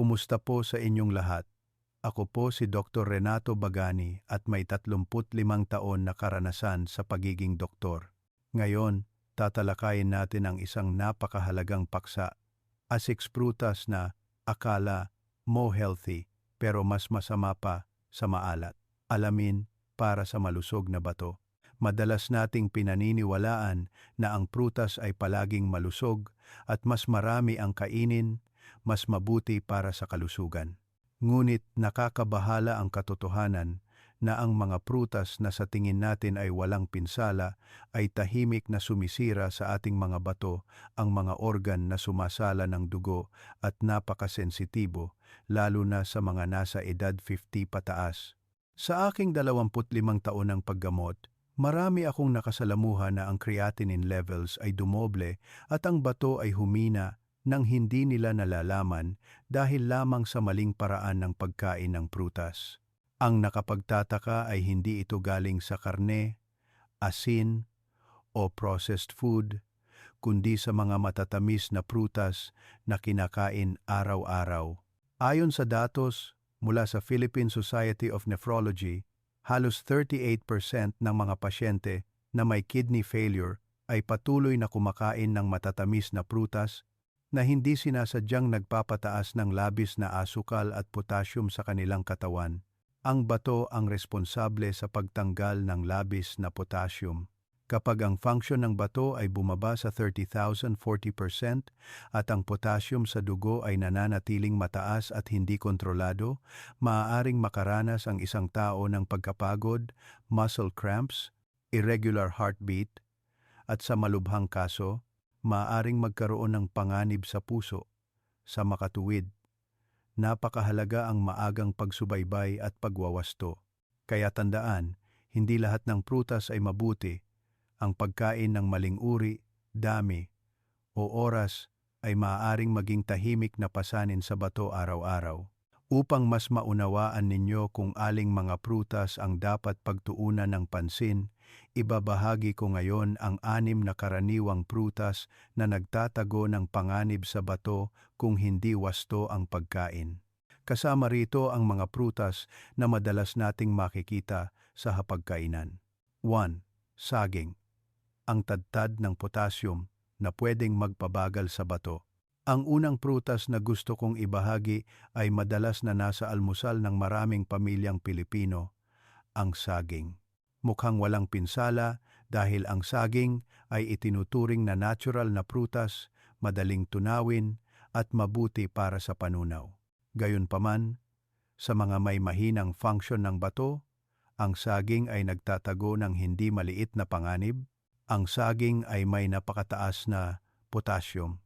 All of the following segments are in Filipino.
Kumusta po sa inyong lahat? Ako po si Dr. Renato Bagani at may 35 taon na karanasan sa pagiging doktor. Ngayon, tatalakayin natin ang isang napakahalagang paksa, asix prutas na akala mo healthy pero mas masama pa sa maalat. Alamin para sa malusog na bato. Madalas nating pinaniniwalaan na ang prutas ay palaging malusog at mas marami ang kainin, mas mabuti para sa kalusugan. Ngunit nakakabahala ang katotohanan na ang mga prutas na sa tingin natin ay walang pinsala ay tahimik na sumisira sa ating mga bato, ang mga organ na sumasala ng dugo at napakasensitibo, lalo na sa mga nasa edad 50 pataas. Sa aking 25 taon ng paggamot, marami akong nakasalamuha na ang creatinine levels ay dumoble at ang bato ay humina nang hindi nila nalalaman dahil lamang sa maling paraan ng pagkain ng prutas. Ang nakapagtataka ay hindi ito galing sa karne, asin, o processed food, kundi sa mga matatamis na prutas na kinakain araw-araw. Ayon sa datos mula sa Philippine Society of Nephrology, halos 38% ng mga pasyente na may kidney failure ay patuloy na kumakain ng matatamis na prutas na hindi sinasadyang nagpapataas ng labis na asukal at potassium sa kanilang katawan. Ang bato ang responsable sa pagtanggal ng labis na potassium. Kapag ang function ng bato ay bumaba sa 30,040% at ang potassium sa dugo ay nananatiling mataas at hindi kontrolado, maaaring makaranas ang isang tao ng pagkapagod, muscle cramps, irregular heartbeat, at sa malubhang kaso, maaaring magkaroon ng panganib sa puso, sa makatuwid, napakahalaga ang maagang pagsubaybay at pagwawasto. Kaya tandaan, hindi lahat ng prutas ay mabuti. Ang pagkain ng maling uri, dami, o oras ay maaaring maging tahimik na pasanin sa bato araw-araw. Upang mas maunawaan ninyo kung aling mga prutas ang dapat pagtuunan ng pansin, ibabahagi ko ngayon ang anim na karaniwang prutas na nagtatago ng panganib sa bato kung hindi wasto ang pagkain. Kasama rito ang mga prutas na madalas nating makikita sa hapagkainan. 1. Saging. Ang tadtad ng potassium na pwedeng magpabagal sa bato. Ang unang prutas na gusto kong ibahagi ay madalas na nasa almusal ng maraming pamilyang Pilipino, ang saging. Mukhang walang pinsala dahil ang saging ay itinuturing na natural na prutas, madaling tunawin at mabuti para sa panunaw. Gayunpaman, sa mga may mahinang function ng bato, ang saging ay nagtatago ng hindi maliit na panganib. Ang saging ay may napakataas na potassium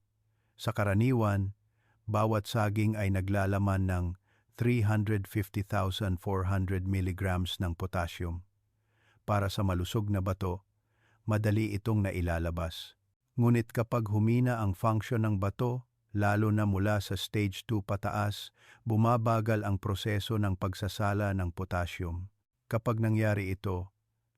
sa karaniwan, bawat saging ay naglalaman ng 350,400 mg ng potassium. Para sa malusog na bato, madali itong nailalabas. Ngunit kapag humina ang function ng bato, lalo na mula sa stage 2 pataas, bumabagal ang proseso ng pagsasala ng potassium. Kapag nangyari ito,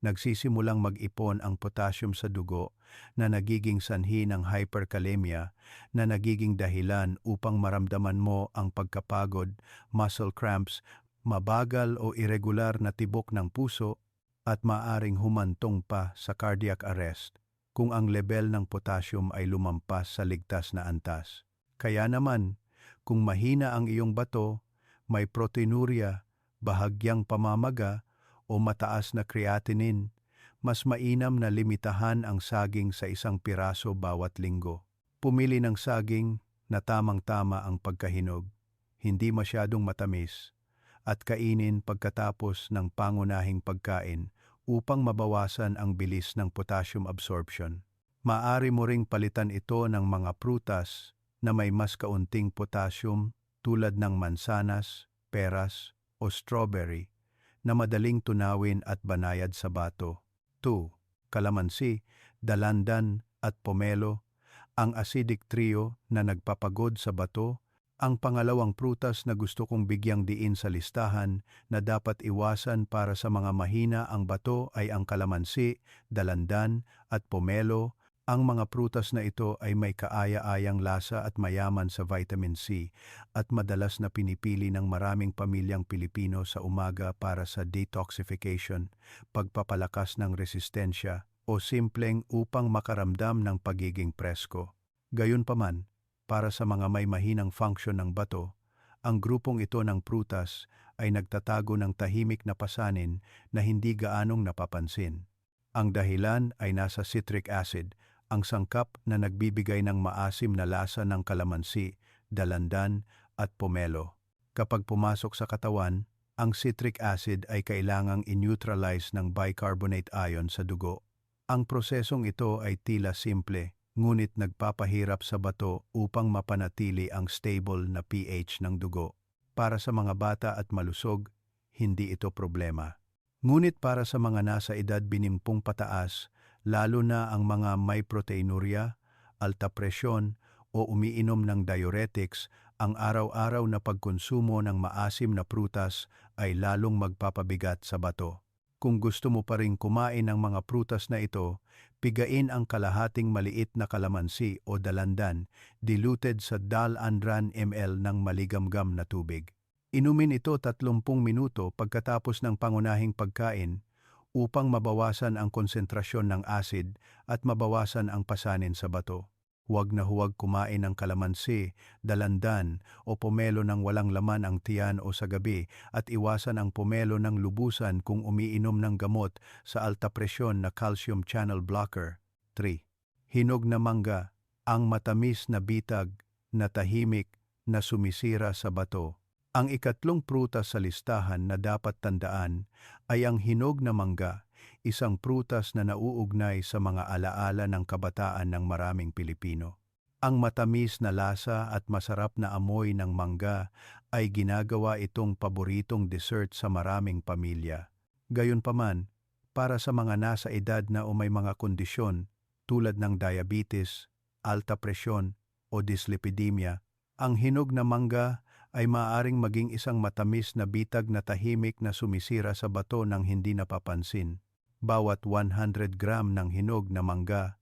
nagsisimulang mag-ipon ang potassium sa dugo na nagiging sanhi ng hyperkalemia na nagiging dahilan upang maramdaman mo ang pagkapagod, muscle cramps, mabagal o irregular na tibok ng puso at maaring humantong pa sa cardiac arrest kung ang level ng potassium ay lumampas sa ligtas na antas. Kaya naman, kung mahina ang iyong bato, may proteinuria, bahagyang pamamaga, o mataas na creatinine, mas mainam na limitahan ang saging sa isang piraso bawat linggo. Pumili ng saging na tamang-tama ang pagkahinog, hindi masyadong matamis, at kainin pagkatapos ng pangunahing pagkain upang mabawasan ang bilis ng potassium absorption. Maari mo ring palitan ito ng mga prutas na may mas kaunting potassium tulad ng mansanas, peras o strawberry na madaling tunawin at banayad sa bato. 2. Kalamansi, dalandan at pomelo, ang acidic trio na nagpapagod sa bato, ang pangalawang prutas na gusto kong bigyang diin sa listahan na dapat iwasan para sa mga mahina ang bato ay ang kalamansi, dalandan at pomelo Ang mga prutas na ito ay may kaaya-ayang lasa at mayaman sa vitamin C at madalas na pinipili ng maraming pamilyang Pilipino sa umaga para sa detoxification, pagpapalakas ng resistensya o simpleng upang makaramdam ng pagiging presko. Gayunpaman, para sa mga may mahinang function ng bato, ang grupong ito ng prutas ay nagtatago ng tahimik na pasanin na hindi gaanong napapansin. Ang dahilan ay nasa citric acid, ang sangkap na nagbibigay ng maasim na lasa ng kalamansi, dalandan at pomelo. Kapag pumasok sa katawan, ang citric acid ay kailangang in-neutralize ng bicarbonate ion sa dugo. Ang prosesong ito ay tila simple, ngunit nagpapahirap sa bato upang mapanatili ang stable na pH ng dugo. Para sa mga bata at malusog, hindi ito problema. Ngunit para sa mga nasa edad binimpung pataas, lalo na ang mga may proteinuria, alta presyon o umiinom ng diuretics, ang araw-araw na pagkonsumo ng maasim na prutas ay lalong magpapabigat sa bato. Kung gusto mo pa rin kumain ng mga prutas na ito, pigain ang kalahating maliit na kalamansi o dalandan diluted sa dal-andran ml ng maligamgam na tubig. Inumin ito 30 minuto pagkatapos ng pangunahing pagkain upang mabawasan ang konsentrasyon ng acid at mabawasan ang pasanin sa bato. Huwag na huwag kumain ng kalamansi, dalandan o pomelo ng walang laman ang tiyan o sa gabi at iwasan ang pomelo ng lubusan kung umiinom ng gamot sa alta presyon na calcium channel blocker. 3. Hinog na mangga, ang matamis na bitag na tahimik na sumisira sa bato. Ang ikatlong prutas sa listahan na dapat tandaan ay ang hinog na mangga isang prutas na nauugnay sa mga alaala ng kabataan ng maraming Pilipino. Ang matamis na lasa at masarap na amoy ng mangga ay ginagawa itong paboritong dessert sa maraming pamilya. Gayunpaman, para sa mga nasa edad na o may mga kondisyon tulad ng diabetes, alta presyon o dyslipidemia, ang hinog na mangga ay maaaring maging isang matamis na bitag na tahimik na sumisira sa bato ng hindi napapansin bawat 100 gram ng hinog na mangga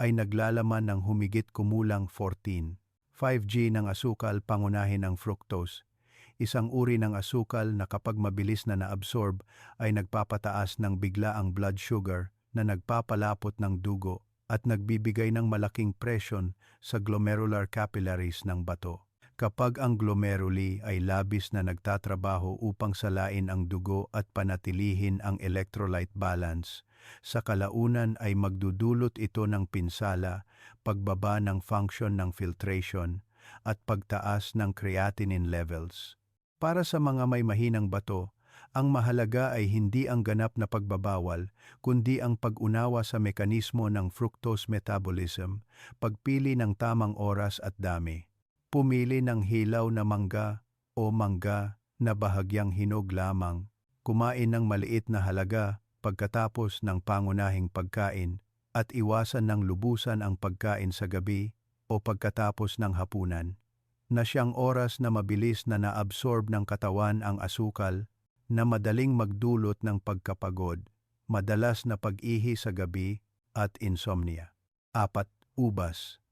ay naglalaman ng humigit kumulang 14. 5G ng asukal pangunahin ng fructose. Isang uri ng asukal na kapag mabilis na naabsorb ay nagpapataas ng biglaang blood sugar na nagpapalapot ng dugo at nagbibigay ng malaking presyon sa glomerular capillaries ng bato kapag ang glomeruli ay labis na nagtatrabaho upang salain ang dugo at panatilihin ang electrolyte balance, sa kalaunan ay magdudulot ito ng pinsala, pagbaba ng function ng filtration, at pagtaas ng creatinine levels. Para sa mga may mahinang bato, ang mahalaga ay hindi ang ganap na pagbabawal, kundi ang pag-unawa sa mekanismo ng fructose metabolism, pagpili ng tamang oras at dami pumili ng hilaw na mangga o mangga na bahagyang hinog lamang, kumain ng maliit na halaga pagkatapos ng pangunahing pagkain at iwasan ng lubusan ang pagkain sa gabi o pagkatapos ng hapunan, na siyang oras na mabilis na naabsorb ng katawan ang asukal na madaling magdulot ng pagkapagod, madalas na pag-ihi sa gabi at insomnia. Apat, ubas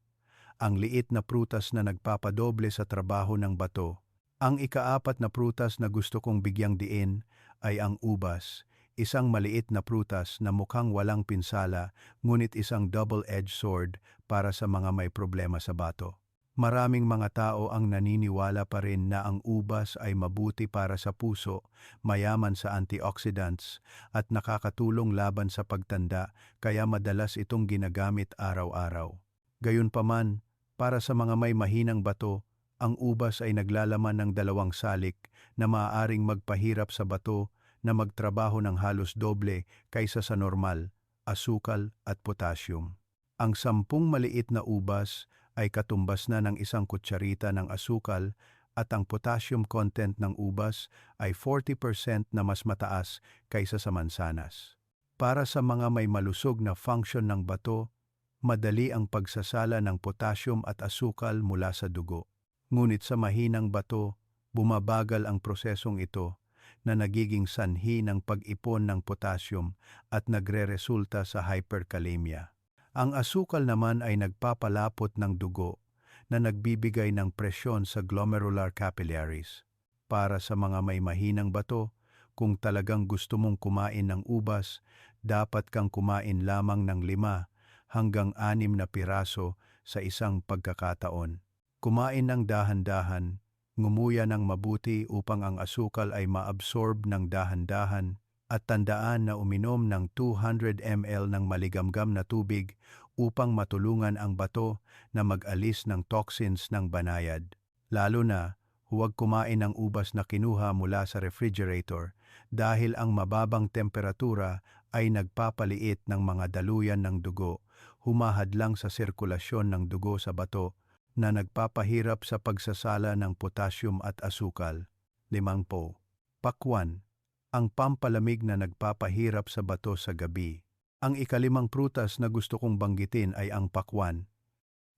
ang liit na prutas na nagpapadoble sa trabaho ng bato. Ang ikaapat na prutas na gusto kong bigyang diin ay ang ubas, isang maliit na prutas na mukhang walang pinsala ngunit isang double-edged sword para sa mga may problema sa bato. Maraming mga tao ang naniniwala pa rin na ang ubas ay mabuti para sa puso, mayaman sa antioxidants, at nakakatulong laban sa pagtanda kaya madalas itong ginagamit araw-araw. Gayunpaman, para sa mga may mahinang bato, ang ubas ay naglalaman ng dalawang salik na maaaring magpahirap sa bato na magtrabaho ng halos doble kaysa sa normal, asukal at potassium. Ang sampung maliit na ubas ay katumbas na ng isang kutsarita ng asukal at ang potassium content ng ubas ay 40% na mas mataas kaysa sa mansanas. Para sa mga may malusog na function ng bato, madali ang pagsasala ng potassium at asukal mula sa dugo. Ngunit sa mahinang bato, bumabagal ang prosesong ito na nagiging sanhi ng pag-ipon ng potassium at nagre-resulta sa hyperkalemia. Ang asukal naman ay nagpapalapot ng dugo na nagbibigay ng presyon sa glomerular capillaries. Para sa mga may mahinang bato, kung talagang gusto mong kumain ng ubas, dapat kang kumain lamang ng lima hanggang anim na piraso sa isang pagkakataon. Kumain ng dahan-dahan, ngumuya ng mabuti upang ang asukal ay maabsorb ng dahan-dahan at tandaan na uminom ng 200 ml ng maligamgam na tubig upang matulungan ang bato na mag-alis ng toxins ng banayad. Lalo na, huwag kumain ng ubas na kinuha mula sa refrigerator dahil ang mababang temperatura ay nagpapaliit ng mga daluyan ng dugo, humahadlang sa sirkulasyon ng dugo sa bato na nagpapahirap sa pagsasala ng potassium at asukal. Limang po. Pakwan, ang pampalamig na nagpapahirap sa bato sa gabi. Ang ikalimang prutas na gusto kong banggitin ay ang pakwan.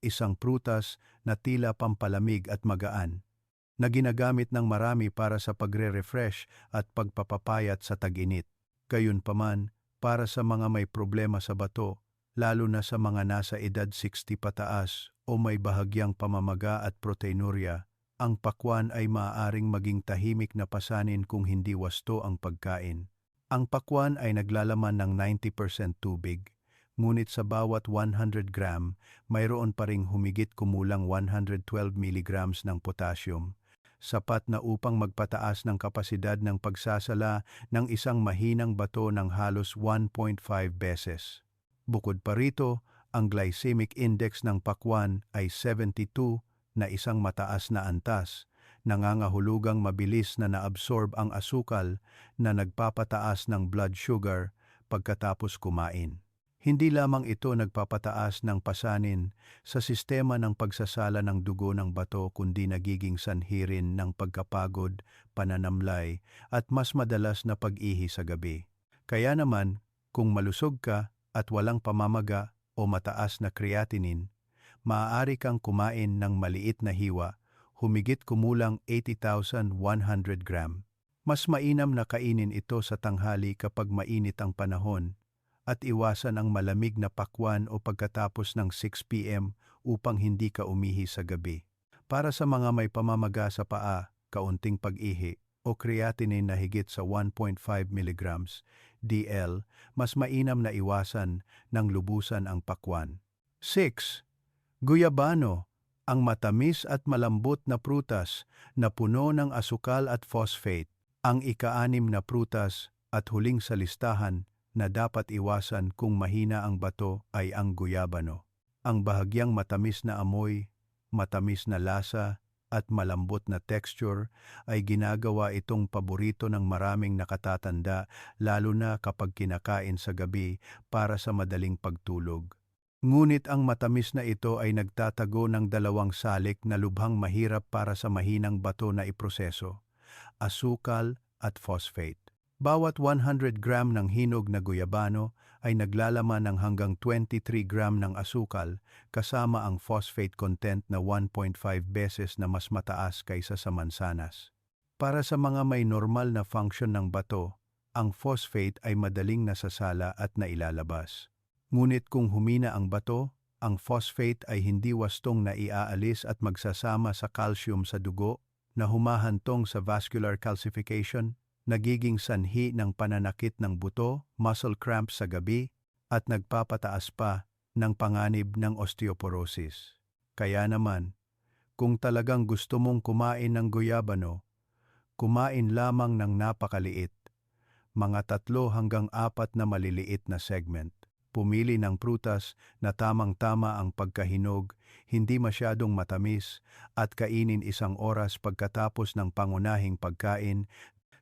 Isang prutas na tila pampalamig at magaan, na ginagamit ng marami para sa pagre-refresh at pagpapapayat sa tag-init. Gayunpaman, para sa mga may problema sa bato, lalo na sa mga nasa edad 60 pataas o may bahagyang pamamaga at proteinuria, ang pakwan ay maaaring maging tahimik na pasanin kung hindi wasto ang pagkain. Ang pakwan ay naglalaman ng 90% tubig, ngunit sa bawat 100 gram, mayroon pa ring humigit kumulang 112 mg ng potassium, sapat na upang magpataas ng kapasidad ng pagsasala ng isang mahinang bato ng halos 1.5 beses. Bukod pa rito, ang glycemic index ng pakwan ay 72 na isang mataas na antas, nangangahulugang mabilis na naabsorb ang asukal na nagpapataas ng blood sugar pagkatapos kumain. Hindi lamang ito nagpapataas ng pasanin sa sistema ng pagsasala ng dugo ng bato kundi nagiging sanhi rin ng pagkapagod, pananamlay at mas madalas na pag-ihi sa gabi. Kaya naman, kung malusog ka at walang pamamaga o mataas na creatinine, maaari kang kumain ng maliit na hiwa, humigit kumulang 80,100 gram. Mas mainam na kainin ito sa tanghali kapag mainit ang panahon at iwasan ang malamig na pakwan o pagkatapos ng 6 p.m. upang hindi ka umihi sa gabi. Para sa mga may pamamaga sa paa, kaunting pag-ihi, o creatinine na higit sa 1.5 mg DL, mas mainam na iwasan ng lubusan ang pakwan. 6. Guyabano, ang matamis at malambot na prutas na puno ng asukal at phosphate, ang ikaanim na prutas at huling sa listahan na dapat iwasan kung mahina ang bato ay ang guyabano. Ang bahagyang matamis na amoy, matamis na lasa, at malambot na texture ay ginagawa itong paborito ng maraming nakatatanda lalo na kapag kinakain sa gabi para sa madaling pagtulog. Ngunit ang matamis na ito ay nagtatago ng dalawang salik na lubhang mahirap para sa mahinang bato na iproseso, asukal at phosphate. Bawat 100 gram ng hinog na guyabano ay naglalaman ng hanggang 23 gram ng asukal kasama ang phosphate content na 1.5 beses na mas mataas kaysa sa mansanas. Para sa mga may normal na function ng bato, ang phosphate ay madaling nasasala at nailalabas. Ngunit kung humina ang bato, ang phosphate ay hindi wastong na iaalis at magsasama sa calcium sa dugo na humahantong sa vascular calcification, nagiging sanhi ng pananakit ng buto, muscle cramps sa gabi, at nagpapataas pa ng panganib ng osteoporosis. Kaya naman, kung talagang gusto mong kumain ng guyabano, kumain lamang ng napakaliit, mga tatlo hanggang apat na maliliit na segment pumili ng prutas na tamang-tama ang pagkahinog, hindi masyadong matamis, at kainin isang oras pagkatapos ng pangunahing pagkain,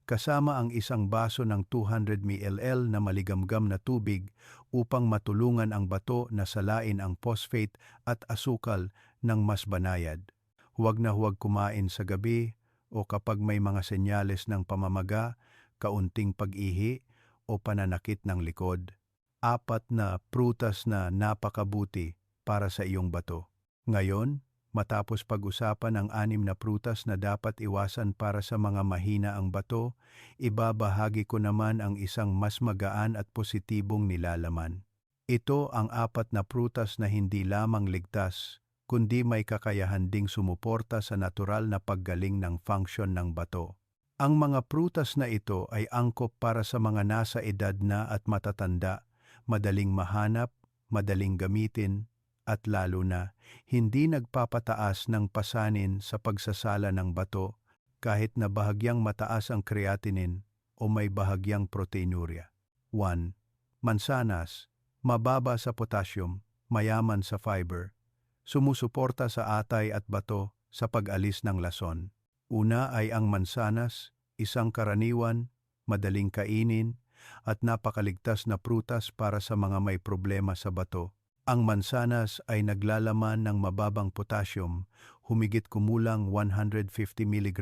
kasama ang isang baso ng 200 ml na maligamgam na tubig upang matulungan ang bato na salain ang phosphate at asukal ng mas banayad. Huwag na huwag kumain sa gabi o kapag may mga senyales ng pamamaga, kaunting pag-ihi o pananakit ng likod apat na prutas na napakabuti para sa iyong bato. Ngayon, matapos pag-usapan ang anim na prutas na dapat iwasan para sa mga mahina ang bato, ibabahagi ko naman ang isang mas magaan at positibong nilalaman. Ito ang apat na prutas na hindi lamang ligtas, kundi may kakayahan ding sumuporta sa natural na paggaling ng function ng bato. Ang mga prutas na ito ay angkop para sa mga nasa edad na at matatanda, madaling mahanap, madaling gamitin, at lalo na hindi nagpapataas ng pasanin sa pagsasala ng bato kahit na bahagyang mataas ang creatinine o may bahagyang proteinuria. 1. Mansanas, mababa sa potassium, mayaman sa fiber, sumusuporta sa atay at bato sa pag-alis ng lason. Una ay ang mansanas, isang karaniwan, madaling kainin, at napakaligtas na prutas para sa mga may problema sa bato. Ang mansanas ay naglalaman ng mababang potassium, humigit kumulang 150 mg,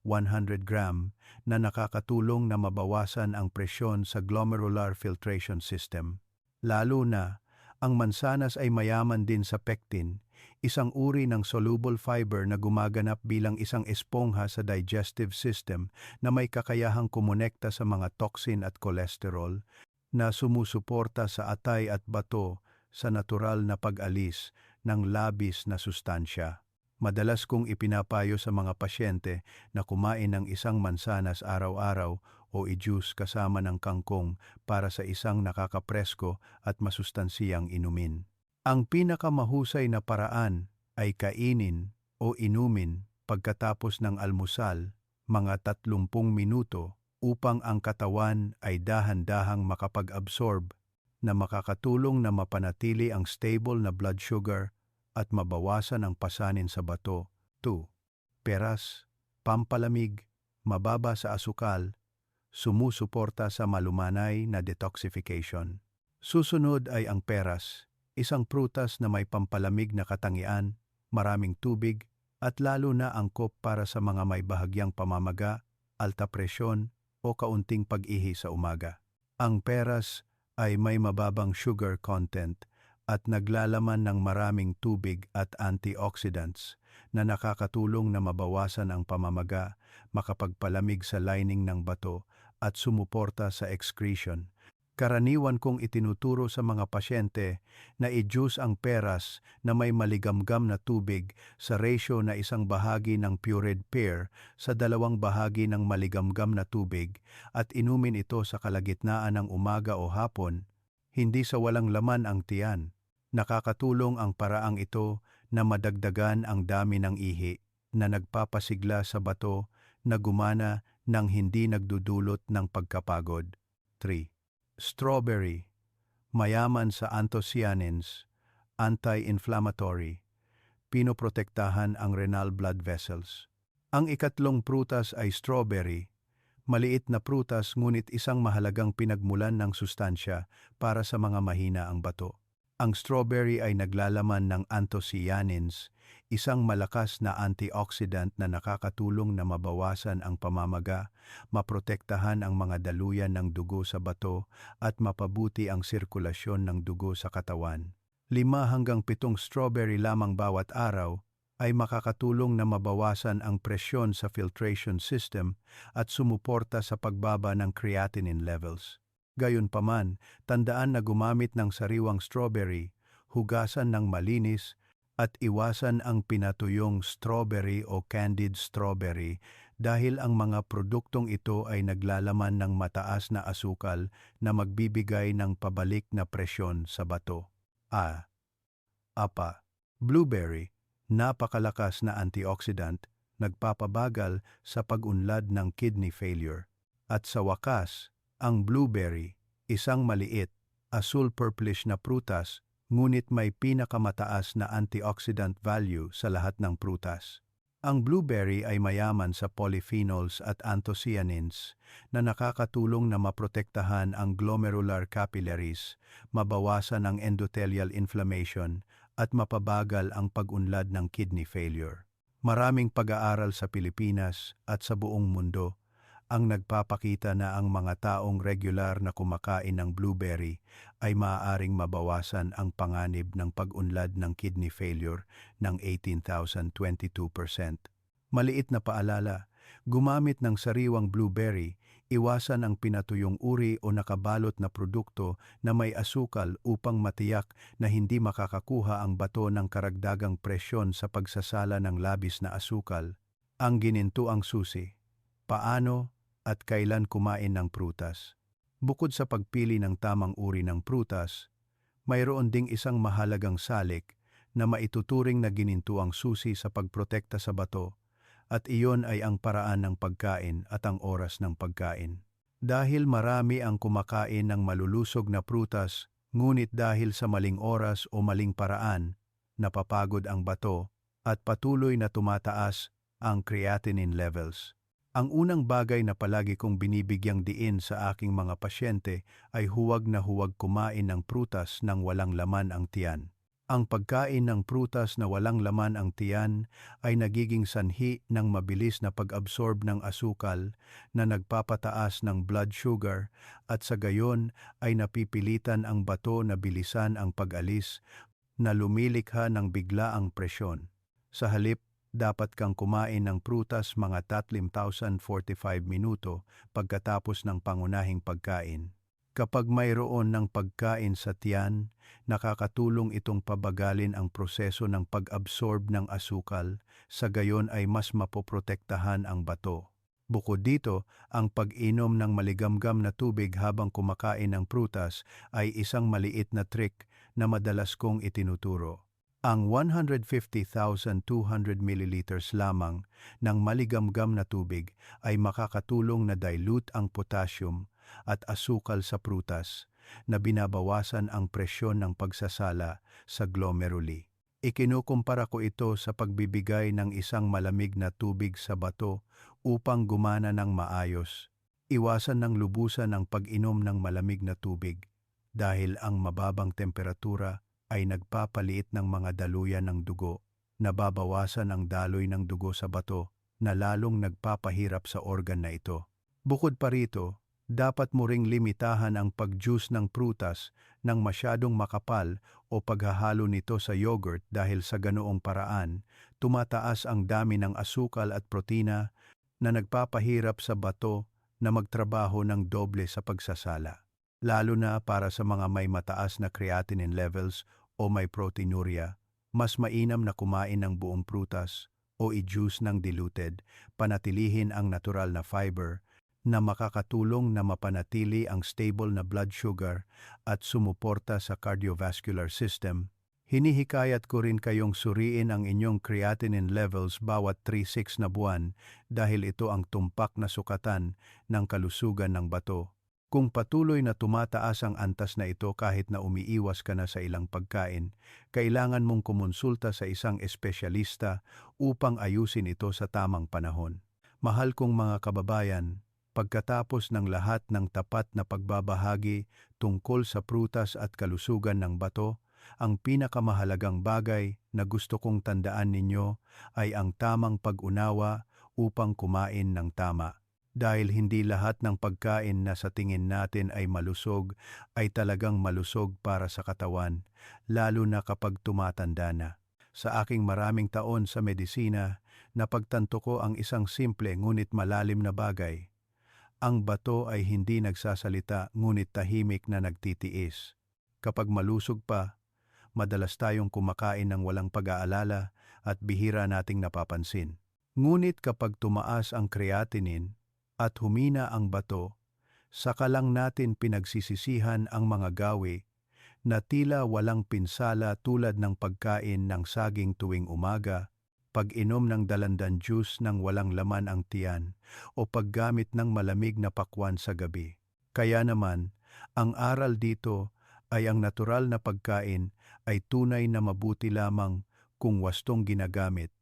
100 gram, na nakakatulong na mabawasan ang presyon sa glomerular filtration system. Lalo na, ang mansanas ay mayaman din sa pectin, isang uri ng soluble fiber na gumaganap bilang isang espongha sa digestive system na may kakayahang kumonekta sa mga toxin at kolesterol na sumusuporta sa atay at bato sa natural na pag-alis ng labis na sustansya. Madalas kong ipinapayo sa mga pasyente na kumain ng isang mansanas araw-araw o i-juice kasama ng kangkong para sa isang nakakapresko at masustansiyang inumin. Ang pinakamahusay na paraan ay kainin o inumin pagkatapos ng almusal mga 30 minuto upang ang katawan ay dahan-dahang makapag-absorb na makakatulong na mapanatili ang stable na blood sugar at mabawasan ang pasanin sa bato. 2. Peras, pampalamig, mababa sa asukal, sumusuporta sa malumanay na detoxification. Susunod ay ang peras, isang prutas na may pampalamig na katangian, maraming tubig, at lalo na angkop para sa mga may bahagyang pamamaga, alta presyon o kaunting pag-ihi sa umaga. Ang peras ay may mababang sugar content at naglalaman ng maraming tubig at antioxidants na nakakatulong na mabawasan ang pamamaga, makapagpalamig sa lining ng bato at sumuporta sa excretion. Karaniwan kong itinuturo sa mga pasyente na i-juice ang peras na may maligamgam na tubig sa ratio na isang bahagi ng pureed pear sa dalawang bahagi ng maligamgam na tubig at inumin ito sa kalagitnaan ng umaga o hapon, hindi sa walang laman ang tiyan. Nakakatulong ang paraang ito na madagdagan ang dami ng ihi na nagpapasigla sa bato na gumana nang hindi nagdudulot ng pagkapagod. 3. Strawberry, mayaman sa anthocyanins, anti-inflammatory, pinoprotektahan ang renal blood vessels. Ang ikatlong prutas ay strawberry, maliit na prutas ngunit isang mahalagang pinagmulan ng sustansya para sa mga mahina ang bato. Ang strawberry ay naglalaman ng anthocyanins, isang malakas na antioxidant na nakakatulong na mabawasan ang pamamaga, maprotektahan ang mga daluyan ng dugo sa bato at mapabuti ang sirkulasyon ng dugo sa katawan. Lima hanggang pitong strawberry lamang bawat araw ay makakatulong na mabawasan ang presyon sa filtration system at sumuporta sa pagbaba ng creatinine levels. Gayunpaman, tandaan na gumamit ng sariwang strawberry, hugasan ng malinis at iwasan ang pinatuyong strawberry o candied strawberry dahil ang mga produktong ito ay naglalaman ng mataas na asukal na magbibigay ng pabalik na presyon sa bato. A. Apa. Blueberry, napakalakas na antioxidant, nagpapabagal sa pag-unlad ng kidney failure. At sa wakas, ang blueberry, isang maliit, asul-purplish na prutas ngunit may pinakamataas na antioxidant value sa lahat ng prutas. Ang blueberry ay mayaman sa polyphenols at anthocyanins na nakakatulong na maprotektahan ang glomerular capillaries, mabawasan ang endothelial inflammation at mapabagal ang pag-unlad ng kidney failure. Maraming pag-aaral sa Pilipinas at sa buong mundo ang nagpapakita na ang mga taong regular na kumakain ng blueberry ay maaaring mabawasan ang panganib ng pag-unlad ng kidney failure ng 18,022%. Maliit na paalala, Gumamit ng sariwang blueberry, iwasan ang pinatuyong uri o nakabalot na produkto na may asukal upang matiyak na hindi makakakuha ang bato ng karagdagang presyon sa pagsasala ng labis na asukal. Ang ginintuang susi. Paano at kailan kumain ng prutas? Bukod sa pagpili ng tamang uri ng prutas, mayroon ding isang mahalagang salik na maituturing na ginintuang susi sa pagprotekta sa bato at iyon ay ang paraan ng pagkain at ang oras ng pagkain. Dahil marami ang kumakain ng malulusog na prutas, ngunit dahil sa maling oras o maling paraan, napapagod ang bato at patuloy na tumataas ang creatinine levels. Ang unang bagay na palagi kong binibigyang diin sa aking mga pasyente ay huwag na huwag kumain ng prutas nang walang laman ang tiyan. Ang pagkain ng prutas na walang laman ang tiyan ay nagiging sanhi ng mabilis na pag-absorb ng asukal na nagpapataas ng blood sugar at sa gayon ay napipilitan ang bato na bilisan ang pag-alis na lumilikha ng biglaang presyon. Sa halip, dapat kang kumain ng prutas mga 3,045 minuto pagkatapos ng pangunahing pagkain. Kapag mayroon ng pagkain sa tiyan, nakakatulong itong pabagalin ang proseso ng pag-absorb ng asukal, sa gayon ay mas mapoprotektahan ang bato. Bukod dito, ang pag-inom ng maligamgam na tubig habang kumakain ng prutas ay isang maliit na trick na madalas kong itinuturo. Ang 150,200 ml lamang ng maligamgam na tubig ay makakatulong na dilute ang potassium at asukal sa prutas na binabawasan ang presyon ng pagsasala sa glomeruli. Ikinukumpara ko ito sa pagbibigay ng isang malamig na tubig sa bato upang gumana ng maayos. Iwasan ng lubusan ang pag-inom ng malamig na tubig dahil ang mababang temperatura ay nagpapaliit ng mga daluyan ng dugo, nababawasan ang daloy ng dugo sa bato na lalong nagpapahirap sa organ na ito. Bukod pa rito, dapat mo ring limitahan ang pag-juice ng prutas ng masyadong makapal o paghahalo nito sa yogurt dahil sa ganoong paraan, tumataas ang dami ng asukal at protina na nagpapahirap sa bato na magtrabaho ng doble sa pagsasala. Lalo na para sa mga may mataas na creatinine levels o may proteinuria, mas mainam na kumain ng buong prutas o i-juice ng diluted, panatilihin ang natural na fiber na makakatulong na mapanatili ang stable na blood sugar at sumuporta sa cardiovascular system. Hinihikayat ko rin kayong suriin ang inyong creatinine levels bawat 3-6 na buwan dahil ito ang tumpak na sukatan ng kalusugan ng bato. Kung patuloy na tumataas ang antas na ito kahit na umiiwas ka na sa ilang pagkain, kailangan mong kumonsulta sa isang espesyalista upang ayusin ito sa tamang panahon. Mahal kong mga kababayan, pagkatapos ng lahat ng tapat na pagbabahagi tungkol sa prutas at kalusugan ng bato, ang pinakamahalagang bagay na gusto kong tandaan ninyo ay ang tamang pag-unawa upang kumain ng tama dahil hindi lahat ng pagkain na sa tingin natin ay malusog ay talagang malusog para sa katawan, lalo na kapag tumatanda na. Sa aking maraming taon sa medisina, napagtanto ko ang isang simple ngunit malalim na bagay. Ang bato ay hindi nagsasalita ngunit tahimik na nagtitiis. Kapag malusog pa, madalas tayong kumakain ng walang pag-aalala at bihira nating napapansin. Ngunit kapag tumaas ang creatinine, at humina ang bato, saka lang natin pinagsisisihan ang mga gawi na tila walang pinsala tulad ng pagkain ng saging tuwing umaga, pag-inom ng dalandan juice ng walang laman ang tiyan, o paggamit ng malamig na pakwan sa gabi. Kaya naman, ang aral dito ay ang natural na pagkain ay tunay na mabuti lamang kung wastong ginagamit,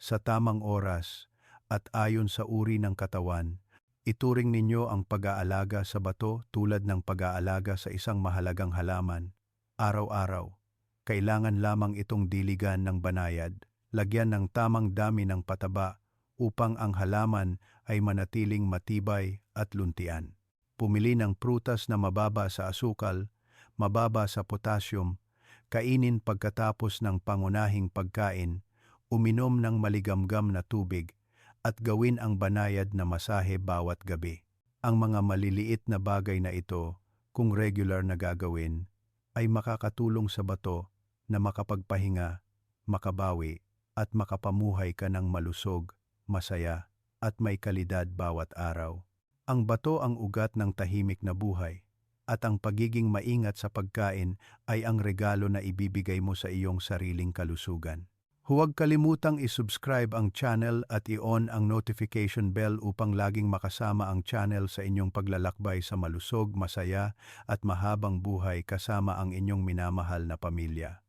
sa tamang oras, at ayon sa uri ng katawan, Ituring ninyo ang pag-aalaga sa bato tulad ng pag-aalaga sa isang mahalagang halaman. Araw-araw, kailangan lamang itong diligan ng banayad, lagyan ng tamang dami ng pataba upang ang halaman ay manatiling matibay at luntian. Pumili ng prutas na mababa sa asukal, mababa sa potassium, kainin pagkatapos ng pangunahing pagkain, uminom ng maligamgam na tubig, at gawin ang banayad na masahe bawat gabi. Ang mga maliliit na bagay na ito, kung regular na gagawin, ay makakatulong sa bato na makapagpahinga, makabawi, at makapamuhay ka ng malusog, masaya, at may kalidad bawat araw. Ang bato ang ugat ng tahimik na buhay, at ang pagiging maingat sa pagkain ay ang regalo na ibibigay mo sa iyong sariling kalusugan. Huwag kalimutang isubscribe ang channel at i-on ang notification bell upang laging makasama ang channel sa inyong paglalakbay sa malusog, masaya at mahabang buhay kasama ang inyong minamahal na pamilya.